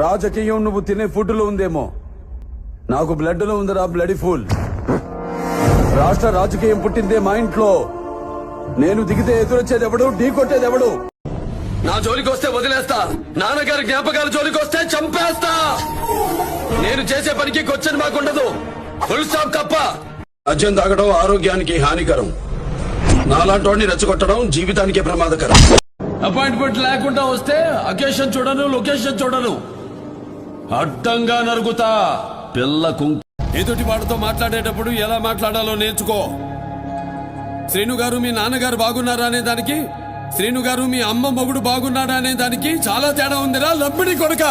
రాజకీయం నువ్వు తినే ఫుడ్లో ఉందేమో. నాకు బ్లడ్లో ఉందిరా బ్లడ్ ఫుల్. రాష్ట్ర రాజకీయం పుట్టిందే మా ఇంట్లో. నేను దిగితే ఎదురొచ్చేది ఎవడు ఢీ కొట్టేది ఎవడు? నా జోలికి వస్తే వదిలేస్తా. నాన్నగారి జ్ఞాపకాల జోలికి వస్తే చంపేస్తా. నేను చేసే పనికి కొచ్చని మాకుండదు ఫుల్ స్టాప్ తప్ప మద్యం తాగడం ఆరోగ్యానికి హానికరం. నాలాంటి రెచ్చగొట్టడం జీవితానికే ప్రమాదకరం. అపాయింట్మెంట్ లేకుండా వస్తే అకేషన్ చూడను లొకేషన్ చూడను. అడ్డంగా నరుగుతా పిల్ల కుంకు. ఎదుటి వాడితో మాట్లాడేటప్పుడు ఎలా మాట్లాడాలో నేర్చుకో. శ్రీను గారు మీ నాన్నగారు బాగున్నారా అనే దానికి శ్రీను గారు మీ అమ్మ మొగుడు బాగున్నాడా అనే దానికి చాలా తేడా ఉందిరా లబ్బిడి కొడక.